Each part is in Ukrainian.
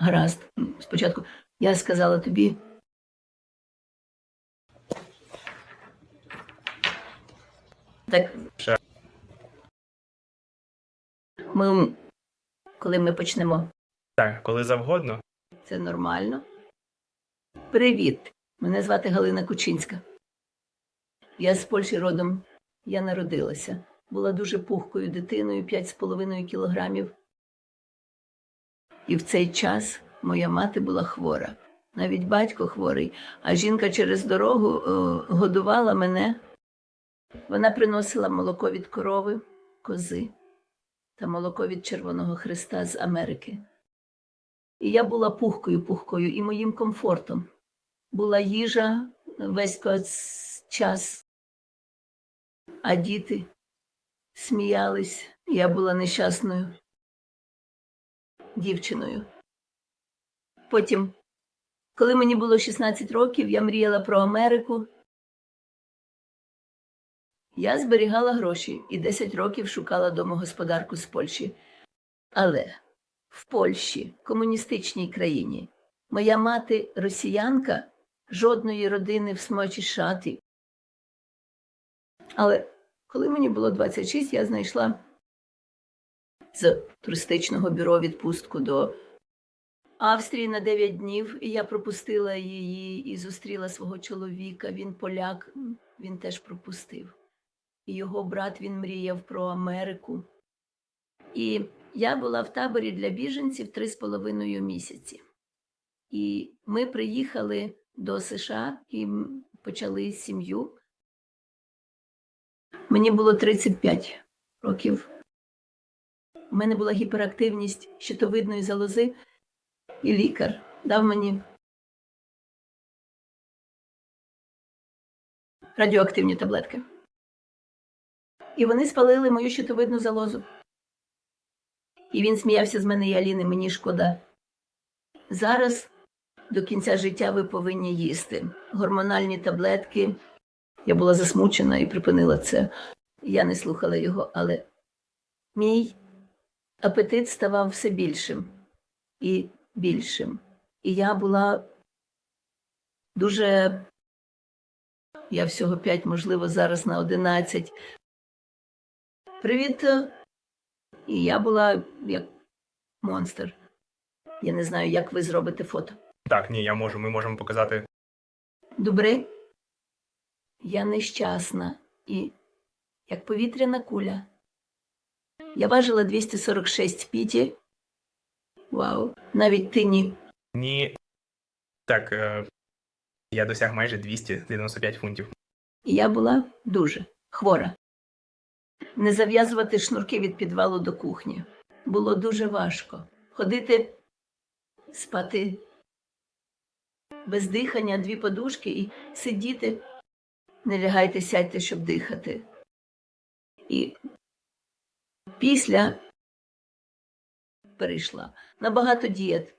Гаразд. Спочатку я сказала тобі. Так. Ми, коли ми почнемо, Так, коли завгодно. це нормально. Привіт. Мене звати Галина Кучинська. Я з Польщі родом. Я народилася. Була дуже пухкою дитиною, 5,5 кілограмів. І в цей час моя мати була хвора. Навіть батько хворий, а жінка через дорогу е, годувала мене. Вона приносила молоко від корови, кози та молоко від Червоного Христа з Америки. І я була пухкою, пухкою, і моїм комфортом. Була їжа весь час, а діти сміялись. Я була нещасною дівчиною. Потім, коли мені було 16 років, я мріяла про Америку. Я зберігала гроші і 10 років шукала домогосподарку з Польщі. Але в Польщі, комуністичній країні, моя мати росіянка, жодної родини в смочі шаті. Але коли мені було 26, я знайшла з туристичного бюро відпустку до Австрії на 9 днів, і я пропустила її і зустріла свого чоловіка. Він поляк, він теж пропустив. І його брат він мріяв про Америку. І я була в таборі для біженців три з половиною місяці. І ми приїхали до США і почали сім'ю. Мені було 35 років. У мене була гіперактивність щитовидної залози, і лікар дав мені радіоактивні таблетки. І вони спалили мою щитовидну залозу. І він сміявся з мене і Аліни, мені шкода. Зараз до кінця життя ви повинні їсти гормональні таблетки. Я була засмучена і припинила це. Я не слухала його, але мій апетит ставав все більшим і більшим. І я була дуже. Я всього п'ять, можливо, зараз на одинадцять. Привіт. І я була як монстр. Я не знаю, як ви зробите фото. Так, ні, я можу. Ми можемо показати. Добре? Я нещасна і як повітряна куля. Я важила 246 піті. Вау, навіть ти ні. Ні. Так, е, я досяг майже 295 фунтів. І я була дуже хвора. Не зав'язувати шнурки від підвалу до кухні. Було дуже важко. Ходити, спати без дихання, дві подушки і сидіти. Не лягайте, сядьте, щоб дихати. І після перейшла на багато дієт.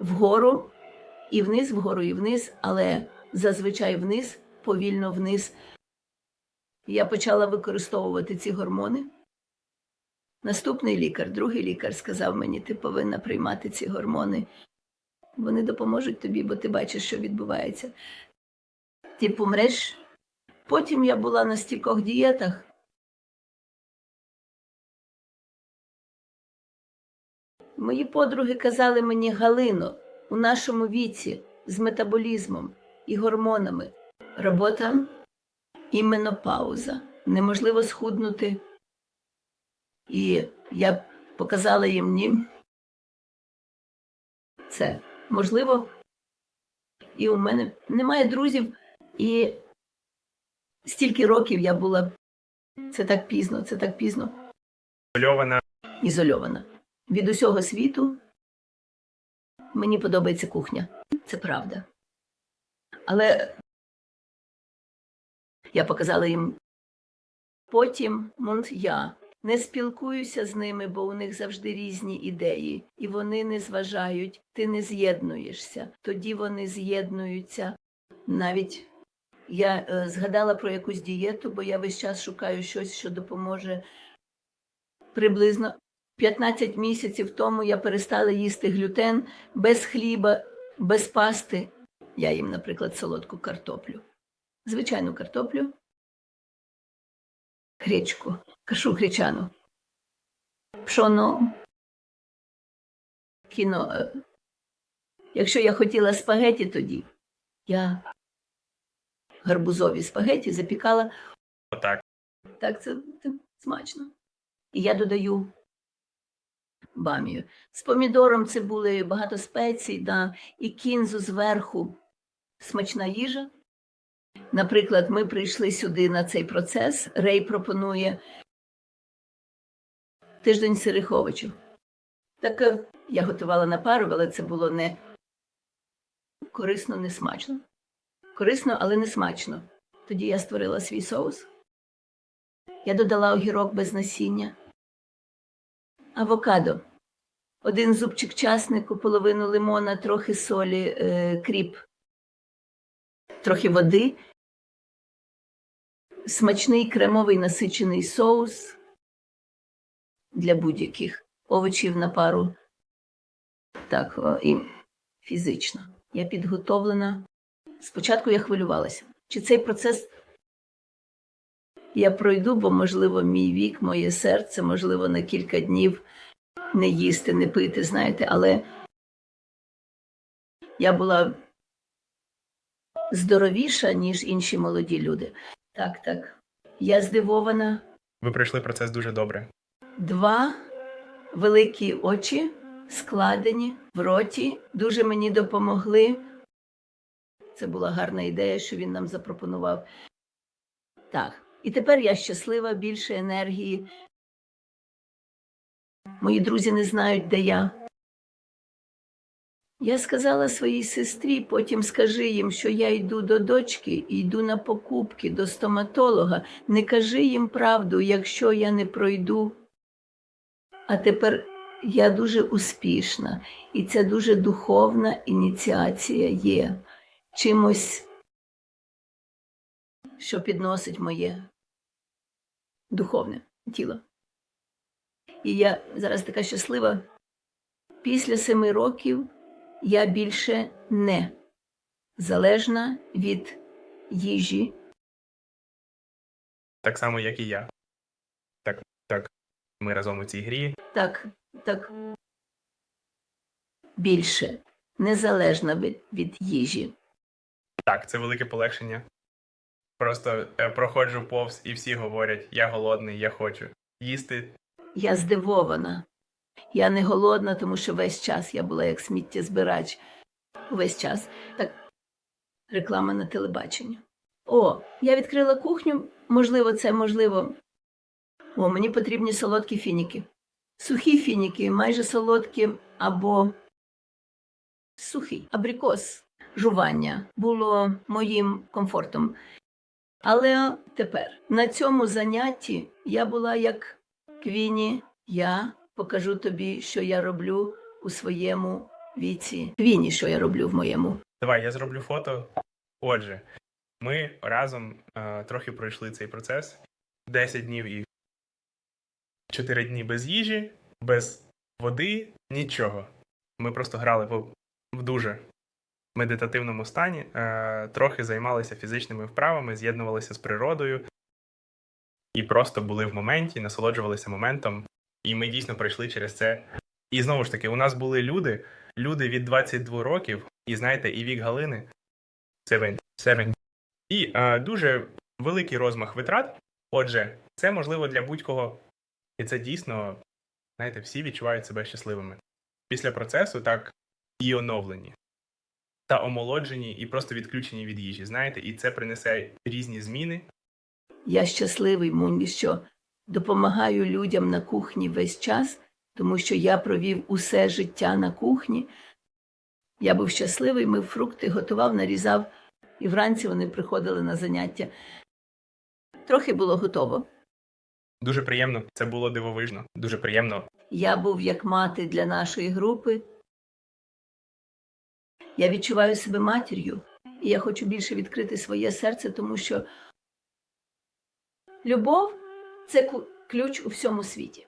Вгору і вниз, вгору і вниз, але зазвичай вниз, повільно вниз. Я почала використовувати ці гормони. Наступний лікар, другий лікар сказав мені, ти повинна приймати ці гормони. Вони допоможуть тобі, бо ти бачиш, що відбувається. Ти помреш. Потім я була на стількох дієтах. Мої подруги казали мені, Галино, у нашому віці з метаболізмом і гормонами робота і менопауза. Неможливо схуднути. І я показала їм ні. Це можливо. І у мене немає друзів, і стільки років я була. Це так пізно, це так пізно Ізольована. ізольована. Від усього світу мені подобається кухня. Це правда. Але я показала їм потім я. Не спілкуюся з ними, бо у них завжди різні ідеї, і вони не зважають, ти не з'єднуєшся. Тоді вони з'єднуються. Навіть я е, згадала про якусь дієту, бо я весь час шукаю щось, що допоможе приблизно 15 місяців тому я перестала їсти глютен без хліба, без пасти. Я їм, наприклад, солодку картоплю. Звичайну картоплю, гречку, кашу гречану, пшоно, кіно. Якщо я хотіла спагеті тоді, я гарбузові спагеті запікала Отак. так, це, це смачно. І я додаю бамію. З помідором цибулею, багато спецій, да, і кінзу зверху. Смачна їжа. Наприклад, ми прийшли сюди на цей процес. Рей пропонує тиждень сириховичів. Так е, я готувала на пару, але це було не корисно, не смачно. Корисно, але не смачно. Тоді я створила свій соус. Я додала огірок без насіння, авокадо, один зубчик часнику, половину лимона, трохи солі, е, кріп, трохи води, смачний кремовий насичений соус для будь-яких овочів на пару. Так, і фізично. Я підготовлена. Спочатку я хвилювалася. Чи цей процес я пройду, бо, можливо, мій вік, моє серце, можливо, на кілька днів не їсти, не пити, знаєте, але я була здоровіша, ніж інші молоді люди. Так, так. Я здивована. Ви пройшли процес дуже добре. Два великі очі складені в роті, дуже мені допомогли. Це була гарна ідея, що він нам запропонував. Так, і тепер я щаслива, більше енергії. Мої друзі не знають, де я. Я сказала своїй сестрі, потім скажи їм, що я йду до дочки йду на покупки до стоматолога. Не кажи їм правду, якщо я не пройду. А тепер я дуже успішна, і ця дуже духовна ініціація є чимось, що підносить моє духовне тіло. І я зараз така щаслива. Після семи років я більше не залежна від їжі. Так само, як і я. Так, так. Ми разом у цій грі. Так, так більше незалежна від, від їжі. Так, це велике полегшення. Просто е, проходжу повз і всі говорять: я голодний, я хочу їсти. Я здивована. Я не голодна, тому що весь час я була як сміттєзбирач. Весь час. Так, реклама на телебаченні. О, я відкрила кухню. Можливо, це можливо. О, мені потрібні солодкі фініки. Сухі фініки, майже солодкі або сухий. Абрикос жування було моїм комфортом. Але тепер на цьому занятті я була як Квіні, я покажу тобі, що я роблю у своєму віці. Квіні, що я роблю в моєму. Давай, я зроблю фото. Отже, ми разом е, трохи пройшли цей процес. 10 днів і 4 дні без їжі, без води, нічого. Ми просто грали в, в дуже медитативному стані, е, трохи займалися фізичними вправами, з'єднувалися з природою і просто були в моменті, насолоджувалися моментом. І ми дійсно пройшли через це. І знову ж таки, у нас були люди, люди від 22 років, і знаєте, і вік Галини 7, 7. І е, дуже великий розмах витрат. Отже, це можливо для будь-кого. І це дійсно, знаєте, всі відчувають себе щасливими. Після процесу так і оновлені, та омолоджені, і просто відключені від їжі. Знаєте, і це принесе різні зміни. Я щасливий, Мунді, що допомагаю людям на кухні весь час, тому що я провів усе життя на кухні. Я був щасливий, мив фрукти, готував, нарізав, і вранці вони приходили на заняття. Трохи було готово. Дуже приємно, це було дивовижно. Дуже приємно. Я був як мати для нашої групи. Я відчуваю себе матір'ю, і я хочу більше відкрити своє серце, тому що любов це ключ у всьому світі.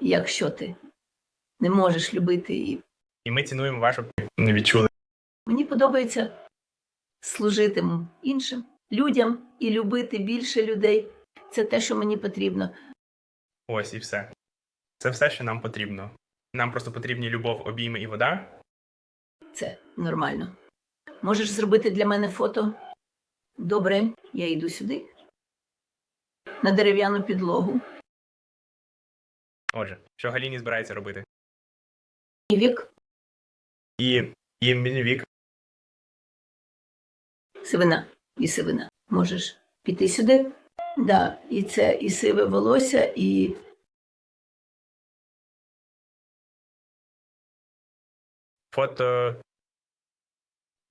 Якщо ти не можеш любити і І ми цінуємо вашу не відчули. Мені подобається служити іншим людям і любити більше людей. Це те, що мені потрібно. Ось і все. Це все, що нам потрібно. Нам просто потрібні любов, обійми і вода. Це нормально. Можеш зробити для мене фото? Добре, я йду сюди. На дерев'яну підлогу. Отже, що Галіні збирається робити? І вік, І, і мені сивина і сивина. Можеш піти сюди? Да, і це і сиве волосся, і Фото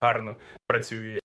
гарно працює.